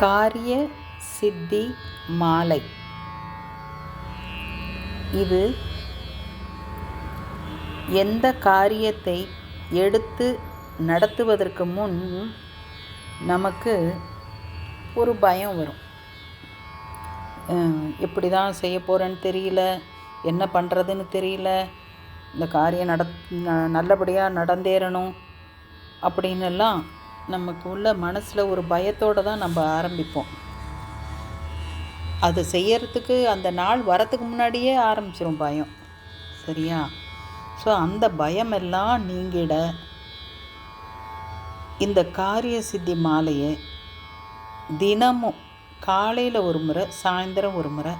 காரிய சித்தி மாலை. இது எந்த காரியத்தை எடுத்து நடத்துவதற்கு முன் நமக்கு ஒரு பயம் வரும். எப்படி தான் செய்ய போகிறேன்னு தெரியல என்ன பண்ணுறதுன்னு தெரியல இந்த காரியம் நட நல்லபடியாக நடந்தேறணும் அப்படின்னு எல்லாம் நமக்கு உள்ள மனசில் ஒரு பயத்தோடு தான் நம்ம ஆரம்பிப்போம். அது செய்யறதுக்கு அந்த நாள் வரத்துக்கு முன்னாடியே ஆரம்பிச்சிரும் பயம். சரியா? ஸோ அந்த பயமெல்லாம் நீங்கிட இந்த காரிய சித்தி மாலையை தினமும் காலையில் ஒரு முறை சாயந்தரம் ஒரு முறை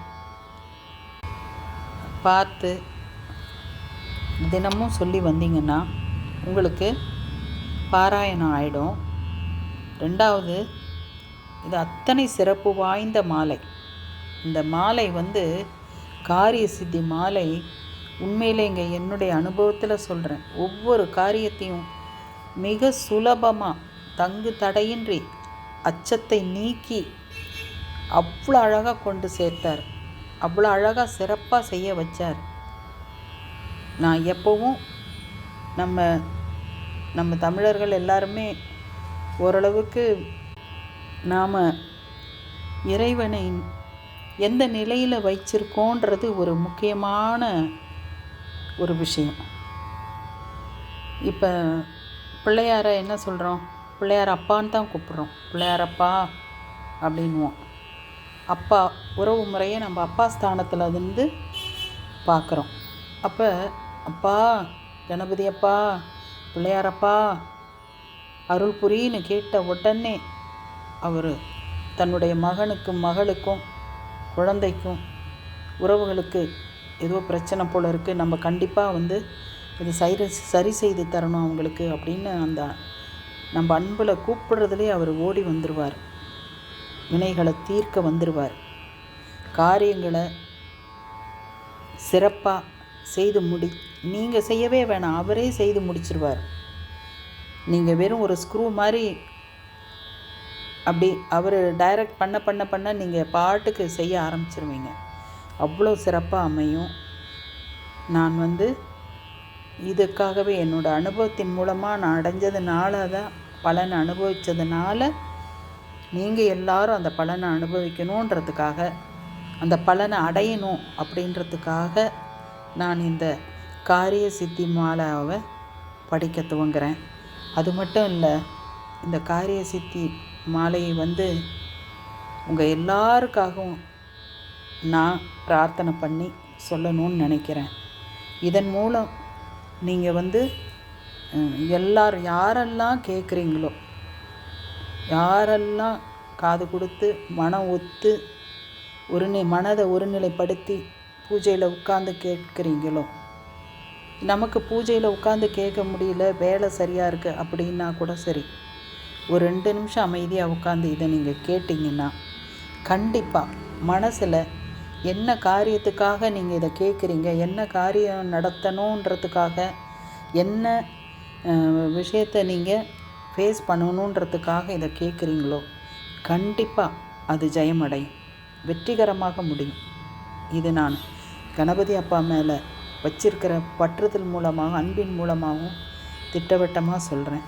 பார்த்து தினமும் சொல்லி வந்தீங்கன்னா உங்களுக்கு பாராயணம் ஆகிடும் ரெண்டாவது இது அத்தனை சிறப்பு வாய்ந்த மாலை. இந்த மாலை வந்து காரிய சித்தி மாலை. உண்மையிலே இங்கே என்னுடைய அனுபவத்தில் சொல்கிறேன் ஒவ்வொரு காரியத்தையும் மிக சுலபமாக தங்கு தடையின்றி அச்சத்தை நீக்கி அவ்வளோ அழகாக கொண்டு சேர்த்தார். அவ்வளோ அழகாக சிறப்பாக செய்ய வச்சார். நான் எப்போவும் நம்ம நம்ம தமிழர்கள் எல்லாருமே ஓரளவுக்கு நாம் இறைவனை எந்த நிலையில் வச்சிருக்கோன்றது ஒரு முக்கியமான ஒரு விஷயம். இப்போ பிள்ளையாரை என்ன சொல்கிறோம் பிள்ளையார் அப்பான்னு தான் கூப்பிட்றோம். பிள்ளையார் அப்பா அப்படின்வோம். அப்பா உறவு முறையை நம்ம அப்பா ஸ்தானத்தில் இருந்து பார்க்குறோம் அப்போ அப்பா கணபதி அப்பா பிள்ளையாரப்பா அருள் புரின்னு கேட்ட உடனே அவர் தன்னுடைய மகனுக்கும் மகளுக்கும் குழந்தைக்கும் உறவுகளுக்கு ஏதோ பிரச்சனை போல் இருக்குது நம்ம கண்டிப்பாக வந்து இது சரி சரி செய்து தரணும் அவங்களுக்கு அப்படின்னு அந்த நம்ம அன்பில் கூப்பிடுறதுலே அவர் ஓடி வந்துடுவார் வினைகளை தீர்க்க வந்துடுவார் காரியங்களை சிறப்பாக செய்து முடி நீங்கள் செய்யவே வேணாம் அவரே செய்து முடிச்சிருவார். நீங்கள் வெறும் ஒரு ஸ்க்ரூ மாதிரி அப்படி அவர் டைரக்ட் பண்ண பண்ண பண்ண நீங்கள் பாட்டுக்கு செய்ய ஆரம்பிச்சிருவீங்க. அவ்வளோ சிறப்பாக அமையும். நான் வந்து இதுக்காகவே என்னோடய அனுபவத்தின் மூலமாக நான் அடைஞ்சதுனால தான் பலன் அனுபவித்ததுனால நீங்கள் எல்லாரும் அந்த பலனை அனுபவிக்கணுன்றதுக்காக அந்த பலனை அடையணும் அப்படின்றதுக்காக நான் இந்த காரிய சித்தி மாலாவை படிக்க துவங்குறேன். அது மட்டும் இல்லை இந்த காரிய சித்தி மாலையை வந்து உங்கள் எல்லாருக்காகவும் நான் பிரார்த்தனை பண்ணி சொல்லணும்னு நினைக்கிறேன். இதன் மூலம் நீங்கள் வந்து எல்லார் யாரெல்லாம் கேட்குறீங்களோ யாரெல்லாம் காது கொடுத்து மனம் ஒத்து ஒருநிலை மனதை ஒருநிலைப்படுத்தி பூஜையில் உட்காந்து கேட்குறீங்களோ நமக்கு பூஜையில் உட்காந்து கேட்க முடியல வேலை சரியாக இருக்குது அப்படின்னா கூட சரி. ஒரு ரெண்டு நிமிஷம் அமைதியாக உட்காந்து இதை நீங்கள் கேட்டிங்கன்னா கண்டிப்பாக மனசில் என்ன காரியத்துக்காக நீங்கள் இதை கேட்குறீங்க என்ன காரியம் நடத்தணுன்றதுக்காக என்ன விஷயத்தை நீங்கள் ஃபேஸ் பண்ணணுன்றதுக்காக இதை கேட்குறீங்களோ கண்டிப்பாக அது ஜெயமடையும். வெற்றிகரமாக முடியும். இது நான் கணபதி அப்பா மேலே வச்சிருக்கிற பற்றுதல் மூலமாக அன்பின் மூலமாகவும் திட்டவட்டமாக சொல்கிறேன்.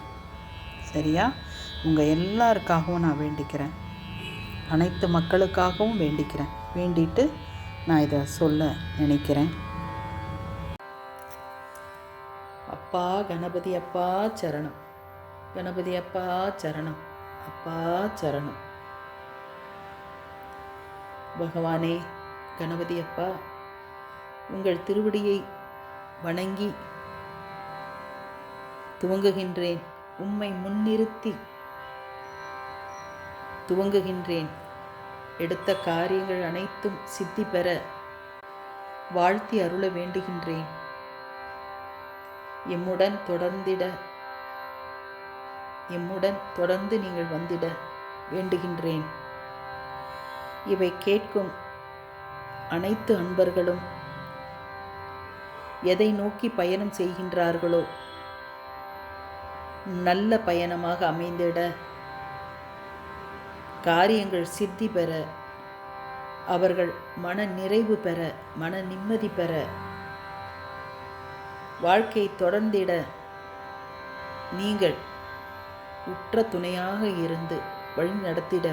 சரியா? உங்கள் எல்லாருக்காகவும் நான் வேண்டிக்கிறேன். அனைத்து மக்களுக்காகவும் வேண்டிக்கிறேன். வேண்டிட்டு நான் இதை சொல்ல நினைக்கிறேன். அப்பா கணபதி அப்பா சரணம். கணபதி அப்பா சரணம். அப்பா சரணம். பகவானே கணபதி அப்பா உங்கள் திருவடியை வணங்கி துவங்குகின்றேன். உம்மை முன்னிறுத்தி துவங்குகின்றேன். எடுத்த காரியங்கள் அனைத்தும் சித்தி பெற வாழ்த்தி அருள வேண்டுகின்றேன். எம்முடன் தொடர்ந்திட எம்முடன் தொடர்ந்து நீங்கள் வந்திட வேண்டுகின்றேன். இவை கேட்கும் அனைத்து அன்பர்களும் எதை நோக்கி பயணம் செய்கின்றார்களோ நல்ல பயணமாக அமைந்திட காரியங்கள் சித்தி பெற அவர்கள் மன நிறைவு பெற மன நிம்மதி பெற வாழ்க்கை தொடர்ந்திட நீங்கள் உற்ற துணையாக இருந்து வழி நடத்திட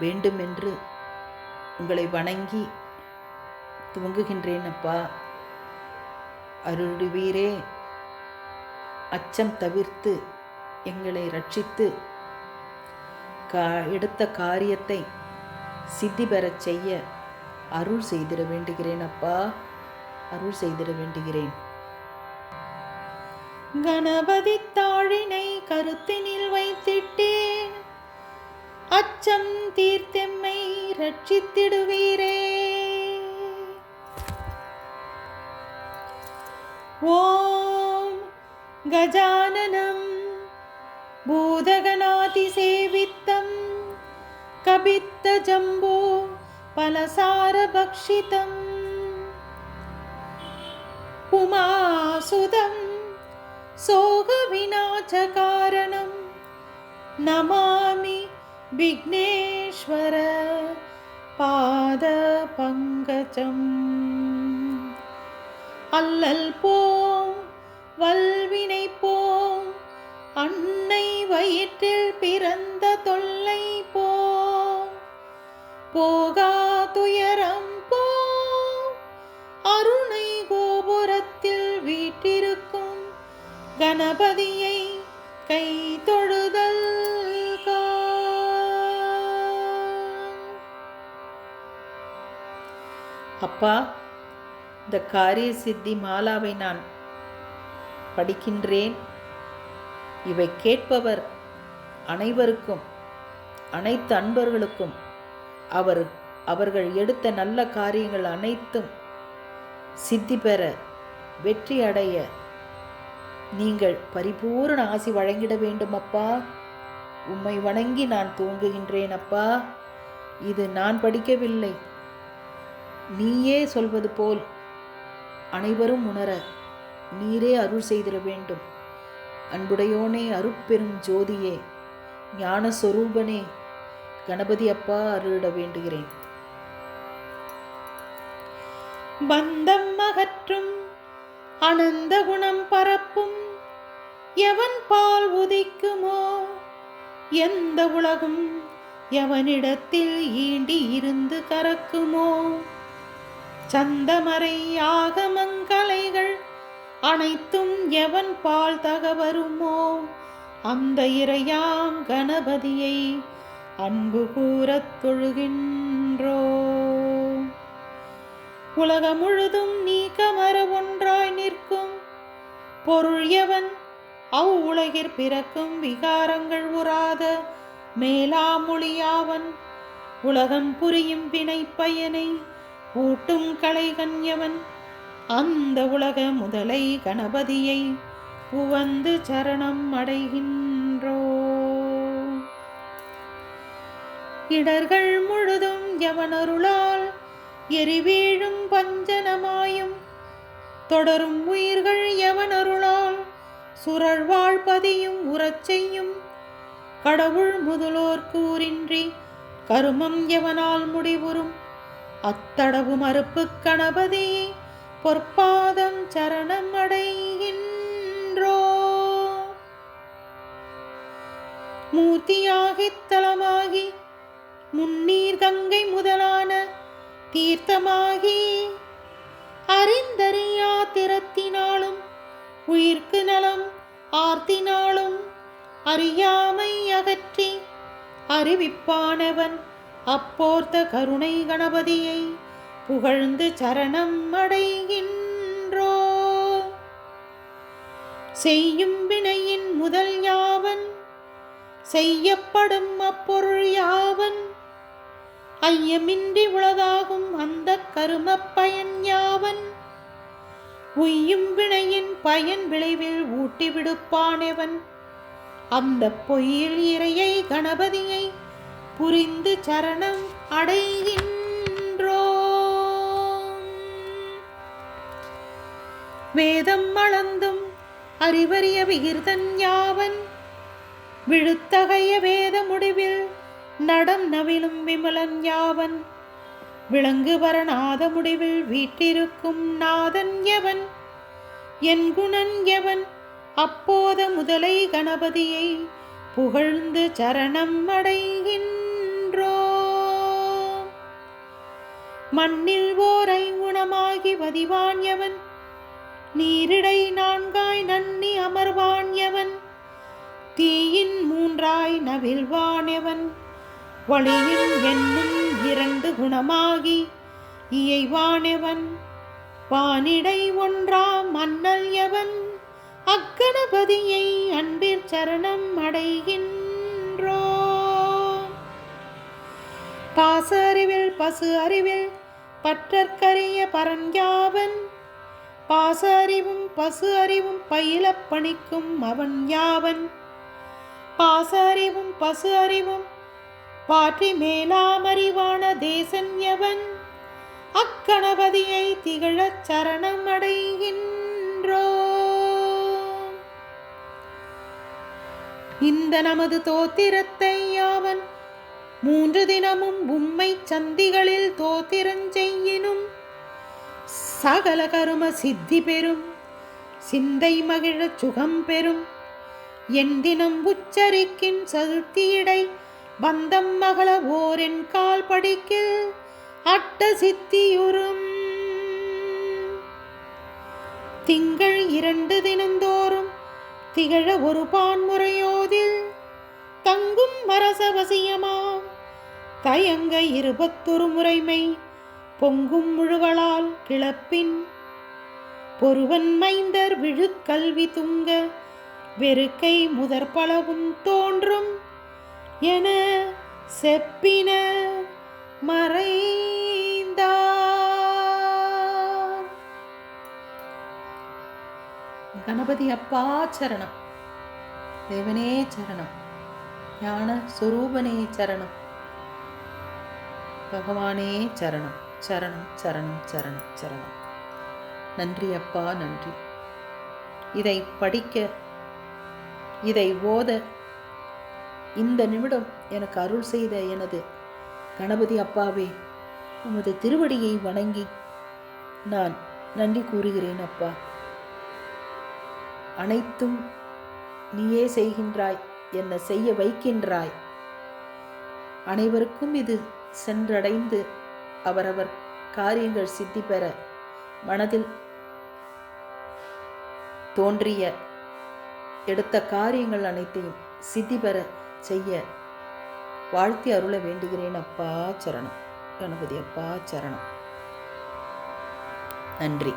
வேண்டுமென்று உங்களை வணங்கி துவங்குகின்றேன் அப்பா அருள்வீரே அச்சம் தவிர்த்து எங்களை ரட்சித்து கா எடுத்த காரியத்தை சித்தி பெறச் செய்ய அருள் செய்திட வேண்டுகிறேன் அப்பா அருள் செய்திட வேண்டுகிறேன். கணபதி தாழினை கருத்தினில் வைத்திட்டேன். அச்சம் தீர்த்தெம்மை ரட்சித்திடுவீரே. ॐ गजाननं भोधगणातिसेवित्तं कवित्थजम्बोपलसारभक्षितम् पुमासुदं सोगविना च कारणं नमामि विघ्नेश्वरपादपङ्गजम् அல்லல் போம் வல்வினை போம் அன்னை வயிற்றில் பிறந்த தொல்லை போம். போகா துயரம் போம் அருணை கோபுரத்தில் வீட்டிருக்கும் கணபதியை கை தொழுதல் அப்பா இந்த காரிய சித்தி மாலாவை நான் படிக்கின்றேன். இவை கேட்பவர் அனைவருக்கும் அனைத்து அன்பர்களுக்கும் அவர் அவர்கள் எடுத்த நல்ல காரியங்கள் அனைத்தும் சித்தி பெற வெற்றி அடைய நீங்கள் பரிபூர்ண ஆசி வழங்கிட வேண்டும் அப்பா உம்மை வணங்கி நான் தூங்குகின்றேன் அப்பா. இது நான் படிக்கவில்லை. நீயே சொல்வது போல் அனைவரும் உணர நீரே அருள் செய்திட வேண்டும். அன்புடையோனே அருட்பெரும் ஜோதியே ஞான சொரூபனே கணபதி அப்பா அருளிட வேண்டுகிறேன். பந்தம் அகற்றும் அனந்த குணம் பரப்பும் எவன் பால் உதிக்குமோ எந்த உலகும் எவனிடத்தில் ஈண்டி இருந்து கறக்குமோ சந்தமரை ஆகமங்கலைகள் அனைத்தும் எவன் பால் தகவருமோ அந்த இறையாம் கணபதியை அன்பு கூறத் தொழுகின்றோ. உலகம் முழுதும் நீக்கமர ஒன்றாய் நிற்கும் பொருள் எவன்? அவ் உலகிற் பிறக்கும் விகாரங்கள் உறாத மேலாமொழியாவன் உலகம் புரியும் வினை பயனை ஊட்டும் கலைகன் எவன் அந்த உலக முதலை கணபதியை உவந்து சரணம் அடைகின்றோ. இடர்கள் முழுதும் எவனருளால் எரிவீழும் பஞ்சனமாயும் தொடரும் உயிர்கள் எவனருளால் சுரழ்வாழ்பதியும் உறச் செய்யும் கடவுள் முதலோர் கூறின்றி கருமம் எவனால் முடிவுறும். அத்தடவு மறுப்பு கணபதி பொற்பாதம் சரணம் அடைகின்றோ. மூர்த்தியாகி தலமாகி முன்னீர் கங்கை முதலான தீர்த்தமாகி அறிந்தறியா திறத்தினாலும் உயிர்க்கு நலம் ஆர்த்தினாலும் அறியாமை அகற்றி அறிவிப்பானவன் அப்போர்த்த கருணை கணபதியை புகழ்ந்து சரணம் அடைகின்றோ. செய்யும் வினையின் முதல் யாவன் செய்யப்படும் அப்பொருள் யாவன்? ஐயமின்றி உளதாகும் அந்த கரும பயன் யாவன்? உய்யும் வினையின் பயன் விளைவில் ஊட்டிவிடுப்பானவன்? அந்த பொய்யில் இறையை கணபதியை புரிந்து சரணம் அடைகின்றோ வேதம் அளந்தும் அறிவறிய விகிர்தன் யாவன்? விழுத்தகைய வேத முடிவில் நடம் நவிலும் விமலன் யாவன்? விளங்கு வரநாத முடிவில் வீட்டிருக்கும் நாதன் எவன்? என் குணன் எவன்? அப்போத முதலை கணபதியை புகழ்ந்து சரணம் அடைகின்ற மண்ணில் ஓரை குணமாகி வதிவான் எவன் நீரிடை நான்காய் நன்னி அமர்வான் எவன் தீயின் மூன்றாய் நவில்வான் எவன் வழியின் என்னும் இரண்டு குணமாகி இயைவானெவன். வானிடை ஒன்றாம் மன்னல் எவன்? அக்கணபதியை அன்பிற் சரணம் அடைகின்றோ. பாச அறிவில் பசு அறிவில் பற்றற்கரிய பரஞ்சாவன் பாச அறிவும் பசு அறிவும் பயில பணிக்கும் அவன் யாவன். பாச அறிவும் பசு அறிவும் பாற்றி மேலாமறிவான தேசன் எவன்? அக்கணபதியை திகழச் சரணம் அடைகின்றோ இந்த நமது தோத்திரத்தை மூன்று தினமும் உம்மை சந்திகளில் தோத்திரஞ்செய்யினும் சகல கரும சித்தி பெறும் சிந்தை மகிழச் சுகம் பெறும். என் தினம் உச்சரிக்கின் சதுர்த்தியிடை பந்தம் மகள ஓரென் கால் படிக்கில் அட்ட சித்தியுறும். திங்கள் இரண்டு தினந்தோறும் திகழ ஒரு பான்முறையோதில் தங்கும் அரசவசியமாம் தயங்க இருபத்தொரு முறைமை பொங்கும் முழுகளால் கிளப்பின். பொருவன் மைந்தர் விழுக்கல்வி துங்க வெறுக்கை முதற் பலவும் தோன்றும் என செப்பின மறைந்தார். கணபதி அப்பா சரணம் தேவனே சரணம் ஞான சுரூபனே சரணம். பகவானே சரணம் சரணம் சரணம் சரணம் சரணம். நன்றி அப்பா நன்றி. இதை படிக்க இதை ஓத இந்த நிமிடம் எனக்கு அருள் செய்த எனது கணபதி அப்பாவே உமது திருவடியை வணங்கி நான் நன்றி கூறுகிறேன் அப்பா. அனைத்தும் நீயே செய்கின்றாய் என்ன செய்ய வைக்கின்றாய். அனைவருக்கும் இது சென்றடைந்து அவரவர் காரியங்கள் சித்தி பெற மனதில் தோன்றிய எடுத்த காரியங்கள் அனைத்தையும் சித்தி பெற செய்ய வாழ்த்தி அருள வேண்டுகிறேன். அப்பா சரணம். கணபதி அப்பா சரணம். நன்றி.